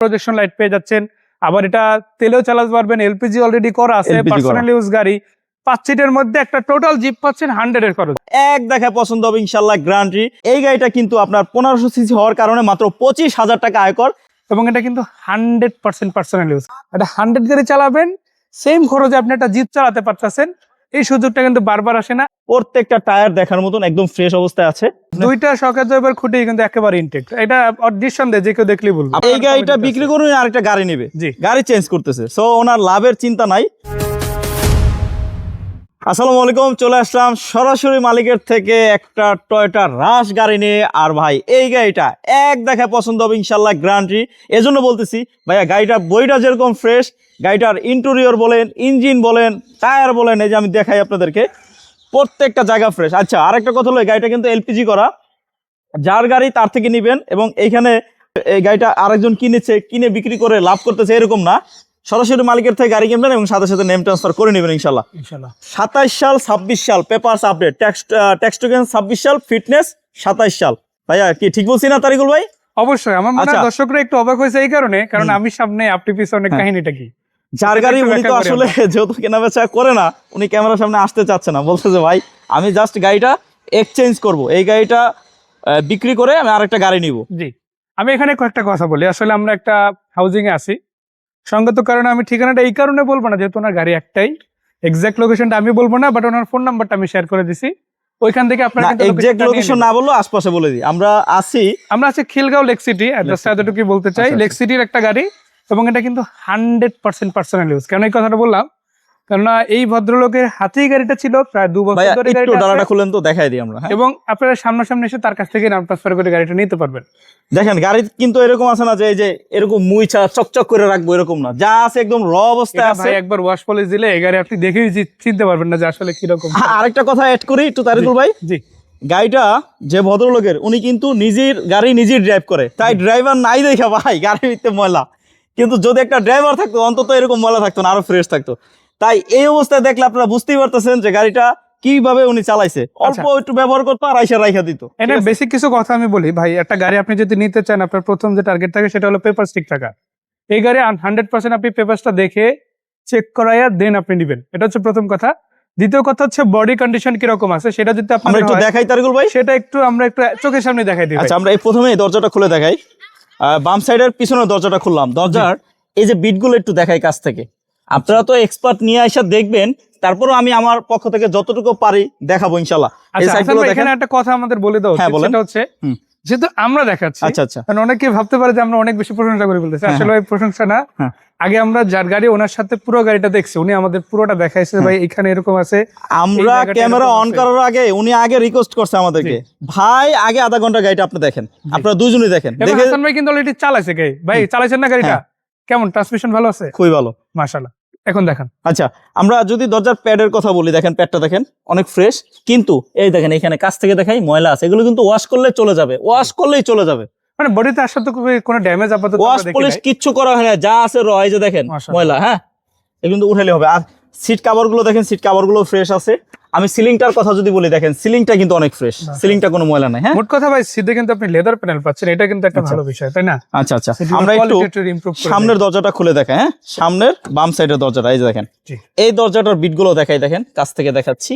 Projection light পেয়ে যাচ্ছেন। আবার এটা তেলেও চালাতে পারবেন এলপিজি অলরেডি করা আছে পার্সোনাল ইউজ গাড়ি। পাঁচ সিটের মধ্যে একটা টোটাল জিপ পাচ্ছেন হান্ড্রেড এর খরচ। এক দেখা পছন্দ হবে ইনশাল্লাহ গ্যারান্টি এই গাড়িটা কিন্তু আপনার পনেরোশো সিসি হওয়ার কারণে মাত্র পঁচিশ হাজার টাকা আয়কর। এবং এটা কিন্তু হান্ড্রেড পার্সেন্ট পার্সোনাল ইউজ এটা হান্ড্রেড গাড়ি চালাবেন সেম খরচে আপনি একটা জিপ চালাতে পারতেছেন। এই সুযোগটা কিন্তু বারবার আসে না। প্রত্যেকটা টায়ার দেখার মতন একদম ফ্রেশ অবস্থায় আছে। দুইটা শখের জয়বার খুঁটি কিন্তু একেবারে ইনটেক্ট এটা নিঃসন্দেহে যে কেউ দেখলেই বলব। এই গাড়িটা বিক্রি করুন আরেকটা গাড়ি নেবে। জি। গাড়ি চেঞ্জ করতেছে। সো ওনার লাভের চিন্তা নাই। আসসালামু আলাইকুম চলে আসলাম সরাসরি মালিকের থেকে একটা টয়টা রাশ গাড়ি নিয়ে। আর ভাই এই গাড়িটা এক দেখায় পছন্দ হবে ইনশাল্লাহ গ্যারান্টি এজন্য বলতেছি ভাইয়া গাড়িটা বইটা যেরকম ফ্রেশ গাড়িটার ইন্টেরিয়র বলেন ইঞ্জিন বলেন টায়ার বলেন এই যে আমি দেখাই আপনাদেরকে। প্রত্যেকটা জায়গা ফ্রেশ আচ্ছা আরেকটা কথা হলো গাড়িটা কিন্তু এলপিজি করা। যার গাড়ি তার থেকে নিবেন এবং এইখানে এই গাড়িটা আরেকজন কিনেছে কিনে বিক্রি করে লাভ করতেছে এরকম না। সরাসরি মালিকের থেকে গাড়ি কিনবেন এবং সাথে সাথে নেম ট্রান্সফার করে নেবেন ইনশাল্লাহ ইনশাল্লাহ সাতাইশ সাল ছাব্বিশ সাল papers update tax tax token ছাব্বিশ সাল ফিটনেস সাতাইশ সাল। ভাইয়া কি ঠিক বলছি না তারিকুল ভাই? অবশ্যই আমার মনে হয় আচ্ছা। দর্শকরা একটু অবাক হয়েছে এই কারণে কারণ আমি সামনে আপনি পিছনে হ্যাঁ। কাহিনীটা কি? যার গাড়ি উনি তো আসলে যেহেতু কেনা বেচা করে না উনি ক্যামেরার সামনে আসতে চাচ্ছে না। বলছে যে ভাই আমি জাস্ট গাড়িটা এক্সচেঞ্জ করব। এই গাড়িটা বিক্রি করে আমি আরেকটা গাড়ি নিব। জি। আমি এখানে কয়েকটা কথা বলি। আসলে আমরা একটা হাউজিং এ আছি। সঙ্গত কারণে আমি ঠিকানাটা এই কারণে বলব না যেহেতু ওনার গাড়ি একটাই। এক্সাক্ট লোকেশনটা আমি বলব না বাট ওনার ফোন নাম্বারটা আমি শেয়ার করে দিছি। ওইখান থেকে আপনারা এক্সাক্ট লোকেশন না বললেও আশপাশে বলে দিই। আমরা আছি আমরা আছি খিলগাঁও লেক সিটি অ্যাড্রেসটা এতটুকুই বলতে চাই। আচ্ছা, আচ্ছা। লেক সিটির একটা গাড়ি। এবং এটা কিন্তু হান্ড্রেড পার্সেন্ট পার্সোনাল ইউজ কেন এই কথাটা বললাম? কেননা এই ভদ্রলোকের হাতেই গাড়িটা ছিল প্রায় দু বছর ধরে একটু গাড়িটা ডালাটা খুলেন তো দেখাই দিই আমরা হ্যাঁ। এবং আপনারা সামনাসামনি এসে তার কাছ থেকে নাম ট্রান্সফার করে গাড়িটা নিতে পারবেন। দেখেন গাড়ি কিন্তু এরকম আছে না যে এই যে এরকম মুইছা চকচক করে রাখব এরকম না। যা আছে একদম র অবস্থায় আছে। একবার ওয়াশ পলিশ দিলে এই গাড়ি আপনি দেখেই চিনতে পারবেন না যে আসলে কীরকম। আরেকটা কথা অ্যাড করি একটু তারিকুল ভাই। জি। গাড়িটা যে ভদ্রলোকের উনি কিন্তু নিজের গাড়ি নিজেই ড্রাইভ করে। তাই ড্রাইভার নাই দেখা ভাই গাড়ির ভিতরে ময়লা। কিন্তু যদি একটা ড্রাইভার থাকতো অন্তত এরকম ময়লা থাকতো না আরও ফ্রেশ থাকতো। তাই এই অবস্থায় দেখলে আপনারা বুঝতেই পারতেছেন যে গাড়িটা কীভাবে উনি চালাইছে। অল্প একটু ব্যবহার করতো আর আইসা রাইখা দিত। এটা বেসিক কিছু কথা আমি বলি। ভাই একটা গাড়ি আপনি যদি নিতে চান আপনার প্রথম যে টার্গেট থাকে সেটা হলো পেপার স্টিক টাকা এই গাড়ি হান্ড্রেড পার্সেন্ট আপনি পেপারসটা দেখে চেক করাইয়া দেন আপনি নিবেন। এটা হচ্ছে প্রথম কথা। দ্বিতীয় কথা হচ্ছে বডি কন্ডিশন কীরকম আছে সেটা যদি আপনার একটু দেখাই তারিকুল ভাই। সেটা একটু আমরা একটু চোখের সামনে দেখাই দিই আচ্ছা আমরা এই প্রথমে এই দরজাটা খুলে দেখাই। বাম সাইডের পিছনের দরজাটা খুললাম। দরজার এই যে বিটগুলো একটু দেখাই কাছ থেকে। আপনারা তো এক্সপার্ট নিয়ে আসা দেখবেন তারপরও আমি আমার পক্ষ থেকে যতটুকু পারি দেখাবো ইনশাল্লাহ আচ্ছা এখানে একটা কথা আমাদের বলে দাও হ্যাঁ, বলেন। সেটা হচ্ছে যেহেতু আমরা দেখাচ্ছি আচ্ছা আচ্ছা। কারণ অনেকে ভাবতে পারে যে আমরা অনেক বেশি প্রশংসা করে ফেলতেছি। হ্যাঁ, আসলে প্রশংসা না। হ্যাঁ। আগে আমরা যার গাড়ি ওনার সাথে পুরো গাড়িটা দেখছি। উনি আমাদের পুরোটা দেখাইছে ভাই এখানে এরকম আছে। আমরা ক্যামেরা অন করার আগে উনি আগে রিকোয়েস্ট করছে আমাদেরকে। ভাই আগে আধা ঘণ্টা গাড়িটা আপনি দেখেন। আপনারা দুজনেই দেখেন। হাসান ভাই কিন্তু অলরেডি চালাইছে গাড়ি ভাই চালাইছেন না গাড়িটা? হ্যাঁ। কেমন? ট্রান্সমিশন ভালো আছে? খুবই ভালো। মাশাআল্লাহ। এখন দেখেন। আচ্ছা আমরা যদি দরজার প্যাডের কথা বলি দেখেন প্যাডটা দেখেন অনেক ফ্রেশ কিন্তু এই দেখেন এখানে কাছ থেকে দেখাই ময়লা আছে। এগুলো কিন্তু ওয়াশ করলে চলে যাবে। ওয়াশ করলেই চলে যাবে। মানে বডিতে আসার তো কোনো ড্যামেজ আপাতত ওয়াশ পলিশ কিচ্ছু করা হয় না যা আছে র এই যে দেখেন ময়লা হ্যাঁ? এগুলো উঠাইলে হবে। আর সিট কাভারগুলো দেখেন সিট কাভারগুলো ফ্রেশ আছে। আমি সিলিংটার কথা যদি বলি দেখেন সিলিংটা কিন্তু অনেক ফ্রেশ সিলিংটা কোনো ময়লা নাই হ্যাঁ? মোট কথা ভাই সিধে কিন্তু আপনি লেদার প্যানেল পাচ্ছেন এটা কিন্তু একটা আচ্ছা। ভালো বিষয় তাই না? আচ্ছা আচ্ছা। আমরা একটু সামনের দরজাটা খুলে দেখাই হ্যাঁ? সামনের বাম সাইডের দরজাটা এই যে দেখেন। এই দরজাটার বিটগুলো দেখাই দেখেন কাছ থেকে দেখাচ্ছি।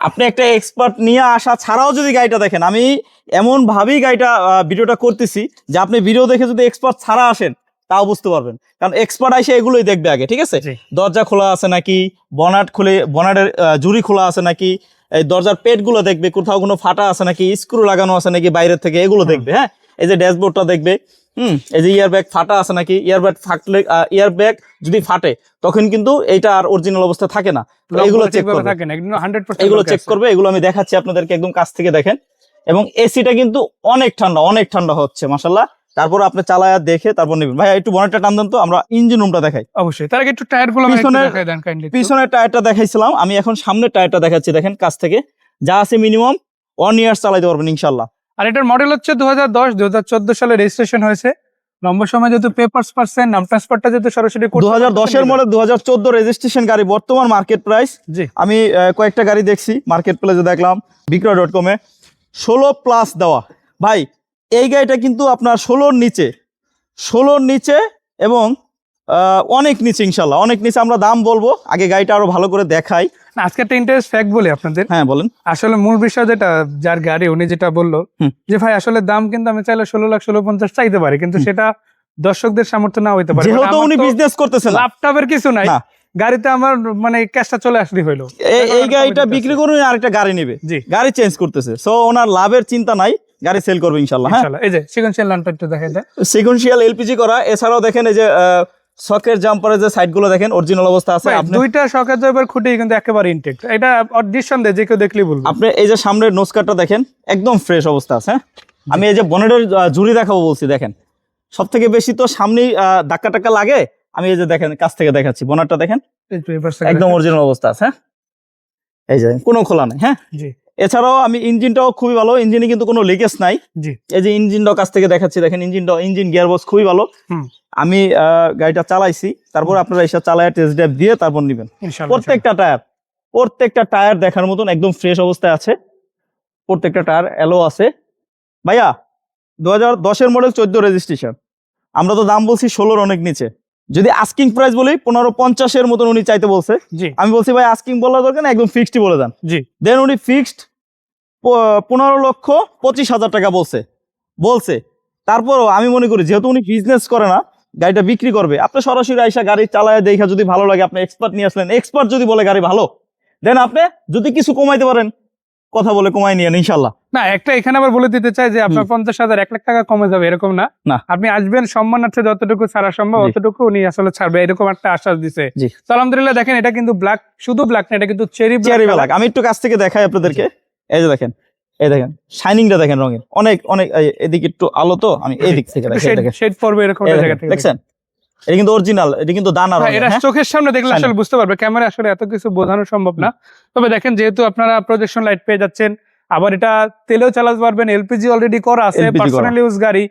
আপনি একটা এক্সপার্ট নিয়ে আসা ছাড়াও যদি গাড়িটা দেখেন আমি এমন ভাবেই গাড়িটা ভিডিওটা করতেছি যে আপনি ভিডিও দেখে যদি এক্সপার্ট ছাড়া আসেন তাও বুঝতে পারবেন। কারণ এক্সপার্ট এসে এগুলোই দেখবে আগে ঠিক আছে? দরজা খোলা আছে নাকি বনাট খুলে বনাটের জুড়ি খোলা আছে নাকি এই দরজার পেটগুলো দেখবে কোথাও কোনো ফাটা আছে নাকি স্ক্রু লাগানো আছে নাকি বাইরের থেকে এগুলো দেখবে হ্যাঁ? এই যে ড্যাশবোর্ডটা দেখবে হুম এই যে ইয়ার ব্যাগ ফাটা আছে নাকি? ইয়ার ব্যাগ ফাটলে ইয়ার ব্যাগ যদি ফাটে তখন কিন্তু এইটা আর অরিজিনাল অবস্থা থাকে না। এগুলো চেক করবে। এগুলো 100% এগুলো চেক করবে এগুলো আমি দেখাচ্ছি আপনাদেরকে একদম কাছ থেকে দেখেন। এবং এসিটা কিন্তু অনেক ঠান্ডা অনেক ঠান্ডা হচ্ছে মাসাল্লাহ তারপর আপনি চালায়া দেখে তারপর নেবেন। ভাই একটু বনেটটা টান দেন তো আমরা ইঞ্জিন রুমটা দেখাই। অবশ্যই তার আগে একটু টায়ারগুলো দেখাই দেন কাইন্ডলি পিছনের টায়ারটা দেখাইছিলাম আমি এখন সামনের টায়ারটা দেখাচ্ছি দেখেন কাছ থেকে। যা আছে মিনিমাম ওয়ান ইয়ার্স চালাইতে পারবেন ইনশাল্লাহ আর এটার মডেল হচ্ছে দু হাজার দশ দু হাজার চোদ্দ সালে রেজিস্ট্রেশন হয়েছে। লম্বা সময় যেহেতু পেপার্স পাচ্ছেন নাম ট্রান্সফারটা যেহেতু সরাসরি দু হাজার দশের মডেল দু হাজার চোদ্দ রেজিস্ট্রেশন গাড়ি বর্তমান মার্কেট প্রাইস জি। আমি কয়েকটা গাড়ি দেখছি মার্কেট প্লেসে দেখলাম বিক্রয় ডট কমে ষোলো প্লাস দেওয়া। ভাই এই গাড়িটা কিন্তু আপনার ষোলোর নিচে ষোলোর নিচে এবং অনেক নিচে ইনশাল্লাহ অনেক নিচে আমরা দাম বলব আগে গাড়িটা আরও ভালো করে দেখাই। না, আজকে একটা ইন্টারেস্ট ফ্যাক্ট বলি আপনাদের। হ্যাঁ বলেন। আসলে মূল বিষয় যেটা যার গাড়ি উনি যেটা বলল। যে ভাই আসলে দাম কিন্তু আমি চাইলে ষোলো লাখ ষোলো পঞ্চাশ চাইতে পারি কিন্তু সেটা দর্শকদের সামর্থ্য না হইতে পারে। যেহেতু উনি বিজনেস করতেছেন লাভ টাভের কিছু নাই। গাড়িতে আমার মানে ক্যাশটা চলে আসলি হইল। এই গাড়িটা বিক্রি। করুন আরেকটা গাড়ি নেবে। জি। গাড়ি চেঞ্জ করতেছে। সো ওনার লাভের চিন্তা নাই গাড়ি সেল করবে ইনশাল্লাহ হ্যাঁ। এই যে সিকোয়েন্সিয়াল লাইনটা একটু দেখা যায় সিকুয়েন্সিয়াল এলপিজি করা এছাড়াও দেখেন এই যে সকের জাম্পারের যে সাইডগুলো দেখেন অরিজিনাল অবস্থা আছে আপনি দুইটা শখের জয়বার খুঁটি কিন্তু একেবারে ইনটেক এটা নিঃসন্দেহে যে কেউ দেখলেই বলব। আপনি এই যে সামনের নোসকারটা দেখেন একদম ফ্রেশ অবস্থা আছে হ্যাঁ? আমি এই যে বনেটের ঝুড়ি দেখাবো বলছি দেখেন। সব থেকে বেশি তো সামনেই ধাক্কা টাক্কা লাগে। আমি এই যে দেখেন কাছ থেকে দেখাচ্ছি বনেটটা দেখেন। একদম অরিজিনাল অবস্থা আছে হ্যাঁ? এই যে কোনো খোলা নেই হ্যাঁ? জি। এছাড়াও আমি ইঞ্জিনটাও খুবই ভালো ইঞ্জিনে কিন্তু কোনো লিকেজ নাই। এই যে ইঞ্জিনটাও কাছ থেকে দেখাচ্ছি দেখেন ইঞ্জিনটা ইঞ্জিন গিয়ার বক্স খুবই ভালো। আমি গাড়িটা চালাইছি তারপর আপনারা এসে চালায় টেস্ট ড্রাইভ দিয়ে তারপর নেবেন। প্রত্যেকটা টায়ার প্রত্যেকটা টায়ার দেখার মতন একদম ফ্রেশ অবস্থায় আছে। প্রত্যেকটা টায়ার এলো আছে। ভাইয়া দু হাজার দশের মডেল চোদ্দ রেজিস্ট্রেশন আমরা তো দাম বলছি ষোলোর অনেক নিচে। যদি আস্কিং প্রাইস বলি পনেরো পঞ্চাশের মতন উনি চাইতে বলছে। আমি বলছি ভাই আস্কিং বলার দরকার না একদম ফিক্সডই বলে দেন। জি। দেন উনি ফিক্সড পনেরো লক্ষ পঁচিশ হাজার টাকা বলছে। বলছে। তারপরও আমি মনে করি যেহেতু উনি বিজনেস করে না গাড়িটা বিক্রি করবে আপনি সরাসরি আইসা গাড়ি চালায় দেখা যদি ভালো লাগে আপনি এক্সপার্ট নিয়ে আসলেন। এক্সপার্ট যদি বলে গাড়ি ভালো দেন আপনি যদি কিছু কমাইতে পারেন কথা বলে কমাই নিয়ে ইনশাল্লাহ না একটা এখানে আবার বলে দিতে চাই যে আপনার পঞ্চাশ হাজার এক লাখ টাকা কমে যাবে এরকম না। না। আপনি আসবেন সম্মানার্থে যতটুকু ছাড়া সম্ভব অতটুকু উনি আসলে ছাড়বে এরকম একটা আশ্বাস দিছে। তো আলহামদুলিল্লাহ দেখেন এটা কিন্তু ব্ল্যাক শুধু ব্ল্যাক না এটা কিন্তু চেরি ব্ল্যাক আমি একটু কাছ থেকে দেখাই আপনাদেরকে। এই যে দেখেন এই দেখেন শাইনিংটা দেখেন রঙের। অনেক অনেক এদিকে একটু আলো তো আমি এই দিক থেকে দেখেন শেড পড়বে এরকম জায়গা থেকে দেখছেন? এটা কিন্তু অরিজিনাল এটা কিন্তু দানা এটা হ্যাঁ? চোখের সামনে দেখলে আসলে বুঝতে পারবে ক্যামেরা আসলে এত কিছু বোঝানো সম্ভব না। তবে দেখেন যেহেতু আপনারা প্রজেকশন লাইট পেয়ে যাচ্ছেন আবার এটা তেলেও চালাতে পারবেন এলপিজি অলরেডি করা আছে পার্সোনাল ইউজ গাড়ি।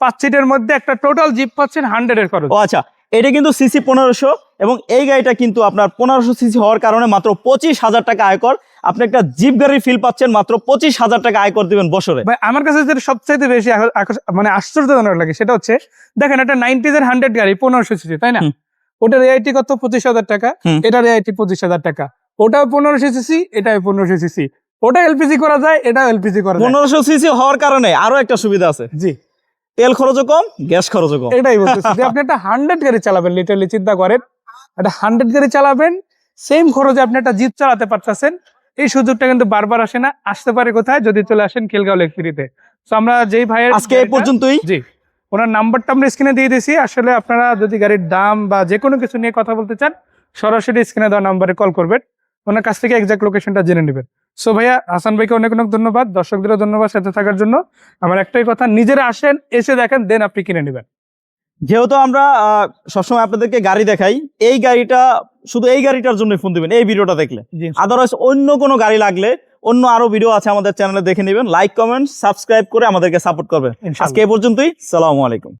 পাঁচ সিটের মধ্যে একটা টোটাল জিপ পাচ্ছেন হান্ড্রেড এর খরচ। ও আচ্ছা এটা কিন্তু সিসি পনেরোশো এবং এই গাড়িটা কিন্তু আপনার পনেরোশো সিসি হওয়ার কারণে মাত্র পঁচিশ হাজার টাকা আয়কর আপনি একটা জিপ গাড়ির ফিল পাচ্ছেন মাত্র পঁচিশ হাজার টাকা আয়কর দিবেন বছরে। ভাই আমার কাছে যেটা সবচাইতে বেশি মানে আশ্চর্যজনক লাগে সেটা হচ্ছে দেখেন একটা নাইনটিজ এর হান্ড্রেড গাড়ি পনেরোশো সিসি তাই না। ওটার এআইটি কত? পঁচিশ হাজার টাকা। এটার এআইটি পঁচিশ হাজার টাকা। ওটাও পনেরোশো সিসি এটাও পনেরোশো সিসি ওটা এলপিজি করা যায় এটাও এলপিজি করা যায়। পনেরোশো সিসি হওয়ার কারণে আরও একটা সুবিধা আছে। জি। তেল খরচও কম গ্যাস খরচও কম। এটাই বলতেছি যে আপনি একটা হান্ড্রেড গাড়ি চালাবেন লিটারলি চিন্তা করেন একটা হান্ড্রেড গাড়ি চালাবেন সেম খরচে আপনি একটা জিপ চালাতে পারতেছেন এই সুযোগটা কিন্তু বারবার আসে না আসতে পারে কোথায় যদি চলে আসেন খিলগাঁও ফ্রিতে। তো আমরা যেই ভাইয়ের আজকে এই পর্যন্তই। জি ওনার নাম্বারটা আমরা স্ক্রিনে দিয়ে দিয়েছি। আসলে আপনারা যদি গাড়ির দাম বা যে কোনো কিছু নিয়ে কথা বলতে চান সরাসরি স্ক্রিনে দেওয়া নাম্বারে কল করবেন। ওনার কাছ থেকে এক্সাক্ট লোকেশনটা জেনে নেবেন। সো ভাইয়া হাসান ভাইকে অনেক অনেক ধন্যবাদ। দর্শকদেরও ধন্যবাদ সাথে থাকার জন্য। আমার একটাই কথা নিজেরা আসেন এসে দেখেন দেন আপনি কিনে নেবেন। যেহেতু আমরা সবসময় আপনাদেরকে গাড়ি দেখাই এই গাড়িটা শুধু এই গাড়িটার জন্য ফোন দিবেন এই ভিডিওটা দেখলে। আদারওয়াইজ অন্য কোনো গাড়ি লাগলে অন্য আরও ভিডিও আছে আমাদের চ্যানেলে দেখে নেবেন লাইক কমেন্ট সাবস্ক্রাইব করে আমাদেরকে সাপোর্ট করবেন। আজকে এই পর্যন্তই সালামু আলাইকুম।